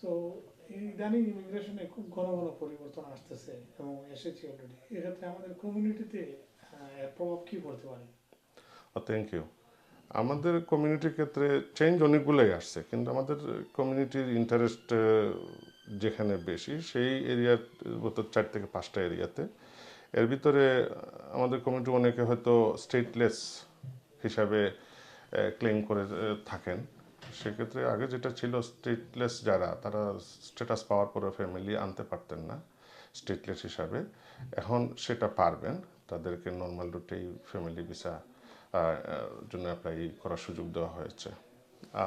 So ইদানিং ইমিগ্রেশনে খুব ঘন ঘন পরিবর্তন আসতেছে এবং এসেছে অলরেডি এক্ষেত্রে আমাদের কমিউনিটিতে প্রভাব কি পড়তে পারে? থ্যাংক ইউ আমাদের কমিউনিটির ক্ষেত্রে চেঞ্জ অনেকগুলোই আসছে, কিন্তু আমাদের কমিউনিটির ইন্টারেস্ট যেখানে বেশি, সেই এরিয়ার মতো চার থেকে পাঁচটা এরিয়াতে। এর ভিতরে আমাদের কমিউনিটি অনেকে হয়তো স্টেটলেস হিসাবে ক্লেম করে থাকেন। সেক্ষেত্রে আগে যেটা ছিল স্টেটলেস যারা, তারা স্ট্যাটাস পাওয়ার পরে ফ্যামিলি আনতে পারতেন না স্টেটলেস হিসাবে। এখন সেটা পারবেন, তাদেরকে নর্মাল রুটেই ফ্যামিলি ভিসা জন্য অ্যাপ্লাই করার সুযোগ দেওয়া হয়েছে।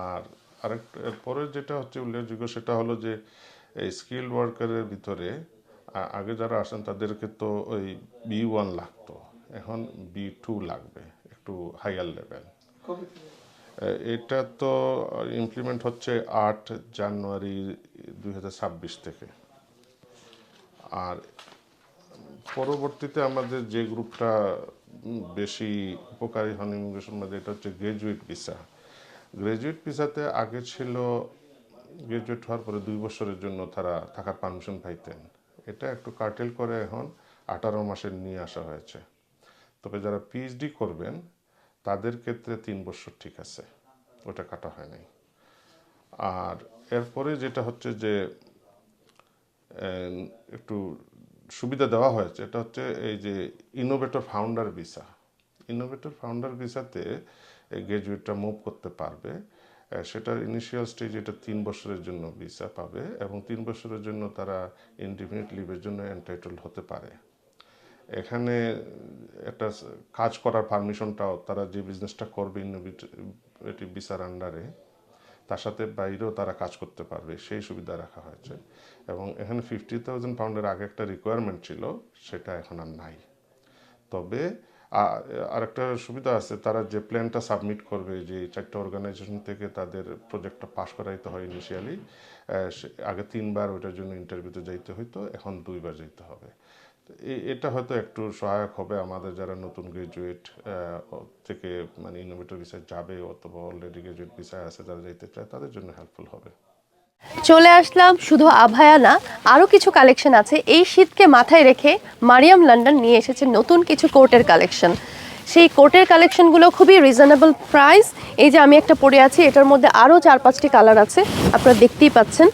আর আরেকটা, এরপরে যেটা হচ্ছে উল্লেখযোগ্য সেটা হলো যে, এই স্কিল ওয়ার্কারের ভিতরে আগে যারা আসেন তাদেরকে তো ওই বি ওয়ান লাগতো, এখন বি টু লাগবে, একটু হাইয়ার লেভেল এটা তো ইমপ্লিমেন্ট হচ্ছে আট জানুয়ারি দুই হাজার ছাব্বিশ থেকে। আর পরবর্তীতে আমাদের যে গ্রুপটা বেশি উপকারী হন ইমিগ্রেশন মধ্যে, এটা হচ্ছে গ্রাজুয়েট ভিসা। গ্রাজুয়েট ভিসাতে আগে ছিল, গ্রাজুয়েট হওয়ার পরে দুই বছরের জন্য তারা থাকার পারমিশন পাইতেন। এটা একটু কার্টেল করে এখন আঠারো মাসের নিয়ে আসা হয়েছে। তবে যারা পিএইচডি করবেন তাদের ক্ষেত্রে তিন বছর ঠিক আছে। ওটা কাটা হয় নাই। আর এরপরে যেটা হচ্ছে যে একটু সুবিধা দেওয়া হয়েছে, এটা হচ্ছে এই যে innovator founder visa innovator founder ভিসাতে গ্রাজুয়েটটা মুভ করতে পারবে সেটার ইনিশিয়াল স্টেজ এটা তিন বছরের জন্য ভিসা পাবে এবং তিন বছরের জন্য তারা ইনডিফিনিট লিভের জন্য এন্টাইটল হতে পারে। এখানে একটা কাজ করার পারমিশনটাও তারা যে বিজনেসটা করবে ইনোভেটিভ ভিসার আন্ডারে তার সাথে বাইরেও তারা কাজ করতে পারবে, সেই সুবিধা রাখা হয়েছে। এবং এখানে ফিফটি থাউজেন্ড পাউন্ডের আগে একটা রিকোয়ারমেন্ট ছিল, সেটা এখন আর নাই। তবে আরেকটা সুবিধা আছে, তারা যে প্ল্যানটা সাবমিট করবে, যে চারটে অর্গানাইজেশন থেকে তাদের প্রজেক্টটা পাশ করাইতে হয় ইনিশিয়ালি আগে তিনবার ওইটার জন্য ইন্টারভিউতে যাইতে হইতো, এখন দুইবার যাইতে হবে। এটা হয়তো একটু সহায়ক হবে আমাদের যারা নতুন গ্রাজুয়েট থেকে মানে ইনোভেটর ভিসায় যাবে অথবা অলরেডি গ্রাজুয়েট ভিসায় আছে, যারা যাইতে চায়, তাদের জন্য হেল্পফুল হবে। চলে আসলাম শুধু আভায়া না আরও কিছু কালেকশন আছে। এই শীতকে মাথায় রেখে মারিয়াম লন্ডন নিয়ে এসেছে নতুন কিছু কোটের কালেকশন সেই কোটের কালেকশনগুলো খুবই রিজনেবল প্রাইস এই যে আমি একটা পরে আছি, এটার মধ্যে আরও চার পাঁচটি কালার আছে। আপনারা দেখতেই পাচ্ছেন,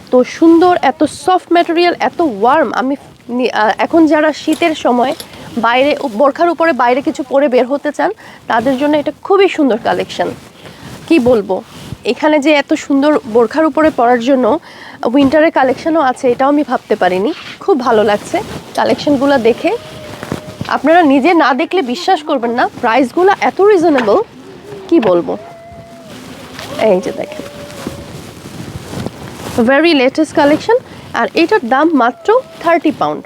এত সুন্দর, এত সফট ম্যাটেরিয়াল এত ওয়ার্ম আমি এখন যারা শীতের সময় বাইরে, বোরখার উপরে বাইরে কিছু পরে বের হতে চান, তাদের জন্য এটা খুবই সুন্দর কালেকশন কি বলব? এখানে যে এত সুন্দর বোরখার উপরে পরার জন্য উইন্টারের কালেকশনও আছে, এটাও আমি ভাবতে পারিনি। খুব ভালো লাগছে কালেকশনগুলো দেখে। আপনারা নিজে না দেখলে বিশ্বাস করবেন না প্রাইসগুলো এত রিজনেবল কি বলব? এই যে দেখেন। ভেরি লেটেস্ট কালেকশন আর এটার দাম মাত্র থার্টি পাউন্ড